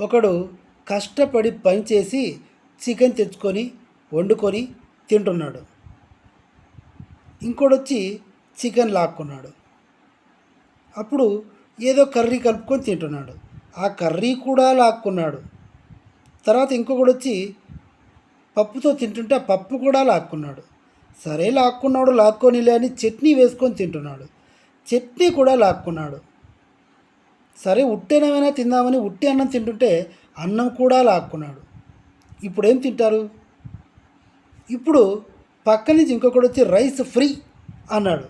ఒకడు కష్టపడి పనిచేసి చికెన్ తెచ్చుకొని వండుకొని తింటున్నాడు. ఇంకోడొచ్చి చికెన్ లాక్కున్నాడు. అప్పుడు ఏదో కర్రీ కలుపుకొని తింటున్నాడు. ఆ కర్రీ కూడా లాక్కున్నాడు. తర్వాత ఇంకొకడు వచ్చి పప్పుతో తింటుంటే ఆ పప్పు కూడా లాక్కున్నాడు. సరే లాక్కున్నాడు లాక్కొనిలే అని చట్నీ వేసుకొని తింటున్నాడు. చట్నీ కూడా లాక్కున్నాడు. సరే ఉట్టేనమైనా తిందామని ఉట్టి అన్నం తింటుంటే అన్నం కూడా లాక్కున్నాడు. ఇప్పుడు ఏం తింటారు? ఇప్పుడు పక్క నుంచి ఇంకొకటి వచ్చి రైస్ ఫ్రీ అన్నాడు.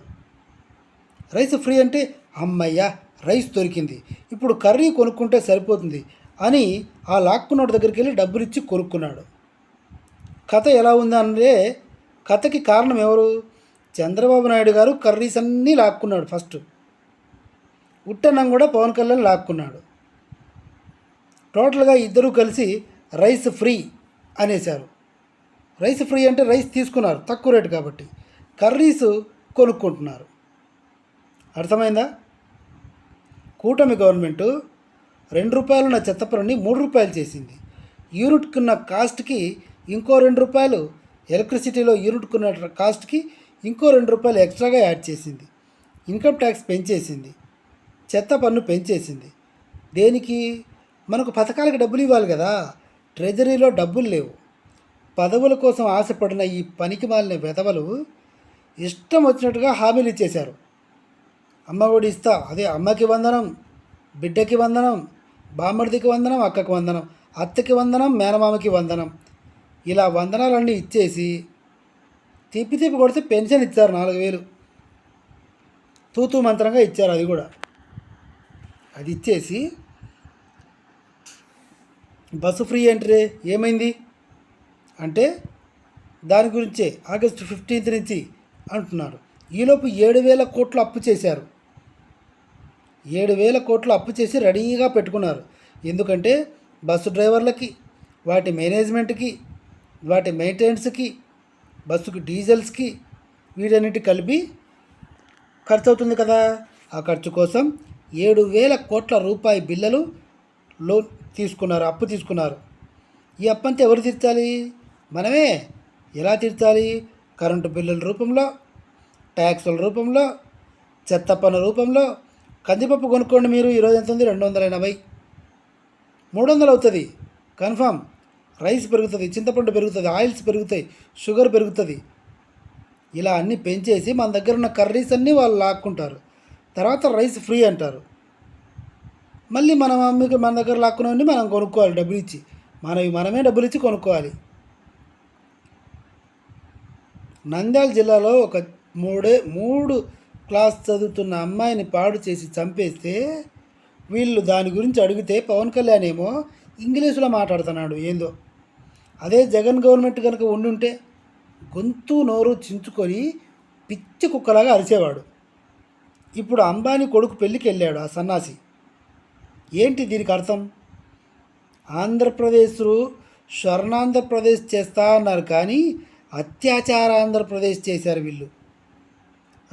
రైస్ ఫ్రీ అంటే అమ్మయ్యా రైస్ దొరికింది. ఇప్పుడు కర్రీ కొనుక్కుంటే సరిపోతుంది అని ఆ లాక్కున్నోడి దగ్గరికి వెళ్ళి డబ్బులు ఇచ్చి కొనుక్కున్నాడు. కథ ఎలా ఉందంటే కథకి కారణం ఎవరు? చంద్రబాబు నాయుడు గారు కర్రీస్ అన్నీ లాక్కున్నాడు ఫస్ట్. ఉట్టన్నం కూడా పవన్ కళ్యాణ్ లాక్కున్నాడు. టోటల్గా ఇద్దరూ కలిసి రైస్ ఫ్రీ అనేశారు. రైస్ ఫ్రీ అంటే రైస్ తీసుకున్నారు తక్కువ రేటు కాబట్టి. కర్రీస్ కొనుక్కుంటున్నారు. అర్థమైందా? కూటమి గవర్నమెంటు రెండు రూపాయలు ఉన్న చెత్తపరని మూడు రూపాయలు చేసింది. యూనిట్కున్న కాస్ట్కి ఇంకో రెండు రూపాయలు ఎలక్ట్రిసిటీలో యూనిట్కున్న కాస్ట్కి ఇంకో రెండు రూపాయలు ఎక్స్ట్రాగా యాడ్ చేసింది. ఇన్కమ్ ట్యాక్స్ పెంచేసింది. చెత్త పన్ను పెంచేసింది. దేనికి? మనకు పథకాలకు డబ్బులు ఇవ్వాలి కదా. ట్రెజరీలో డబ్బులు లేవు. పదవుల కోసం ఆశపడిన ఈ పనికి మాలిన వెధవలు ఇష్టం వచ్చినట్టుగా హామీలు ఇచ్చేశారు. అమ్మ ఒడి ఇస్తా. అదే అమ్మకి వందనం బిడ్డకి వందనం బామ్మడిదికి వందనం అక్కకి వందనం అత్తకి వందనం మేనమామకి వందనం. ఇలా వందనాలన్నీ ఇచ్చేసి తిప్పి తిప్పి కొడితే పెన్షన్ ఇచ్చారు నాలుగు వేలు. తూతూ మంత్రంగా ఇచ్చారు అది కూడా. అది ఇచ్చేసి బస్సు ఫ్రీ ఎంట్రీ ఏమైంది? అంటే దాని గురించే ఆగస్టు ఫిఫ్టీన్త్ నుంచి అంటున్నారు. ఈలోపు ఏడు వేల కోట్లు అప్పు చేశారు. ఏడు వేల కోట్లు అప్పు చేసి రెడీగా పెట్టుకున్నారు. ఎందుకంటే బస్సు డ్రైవర్లకి వాటి మేనేజ్మెంట్కి వాటి మెయింటెనెన్స్కి బస్సుకి డీజిల్స్కి వీటన్నిటి కలిపి ఖర్చు అవుతుంది కదా. ఆ ఖర్చు కోసం ఏడు వేల కోట్ల రూపాయి బిల్లలు లోన్ తీసుకున్నారు అప్పు తీసుకున్నారు. ఈ అప్పు ఎవరు తీర్చాలి? మనమే. ఎలా తీర్చాలి? కరెంటు బిల్లుల రూపంలో ట్యాక్సుల రూపంలో చెత్త పన్ను రూపంలో కందిపప్పు కొనుక్కోండి మీరు. ఈరోజు ఎంత ఉంది? రెండు వందల ఎనభై. మూడు వందలు అవుతుంది. కన్ఫామ్. రైస్ పెరుగుతుంది చింతపండు పెరుగుతుంది ఆయిల్స్ పెరుగుతాయి షుగర్ పెరుగుతుంది. ఇలా అన్నీ పెంచేసి మన దగ్గర ఉన్న కర్రీస్ అన్నీ వాళ్ళు లాక్కుంటారు. తర్వాత రైస్ ఫ్రీ అంటారు. మళ్ళీ మనం అమ్మికి మన దగ్గర లాక్కునండి మనం కొనుక్కోవాలి డబ్బులు ఇచ్చి. మనవి మనమే డబ్బులు ఇచ్చి కొనుక్కోవాలి. నంద్యాల జిల్లాలో ఒక మూడే మూడు క్లాస్ చదువుతున్న అమ్మాయిని పాడు చేసి చంపేస్తే వీళ్ళు దాని గురించి అడిగితే పవన్ కళ్యాణ్ ఏమో ఇంగ్లీషులో మాట్లాడుతున్నాడు ఏందో. అదే జగన్ గవర్నమెంట్ కనుక ఉండుంటే గొంతు నోరు చించుకొని పిచ్చి కుక్కలాగా అరిచేవాడు. ఇప్పుడు అంబానీ కొడుకు పెళ్ళికి వెళ్ళాడు ఆ సన్నాసి. ఏంటి దీనికి అర్థం? ఆంధ్రప్రదేశ్లో స్వర్ణాంధ్రప్రదేశ్ చేస్తా అన్నారు కానీ అత్యాచార ఆంధ్రప్రదేశ్ చేశారు వీళ్ళు.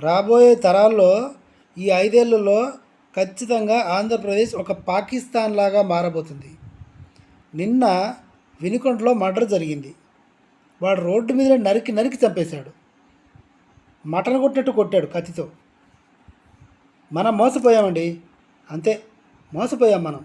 రాబోయే తరాల్లో ఈ ఐదేళ్ళలో ఖచ్చితంగా ఆంధ్రప్రదేశ్ ఒక పాకిస్తాన్ లాగా మారబోతుంది. నిన్న వినుకొండలో మర్డర్ జరిగింది. వాడు రోడ్డు మీద నరికి నరికి చంపేశాడు. మటన్ కొట్టినట్టు కొట్టాడు కత్తితో. మనం మోసపోయామండి. అంతే మోసపోయాం మనం.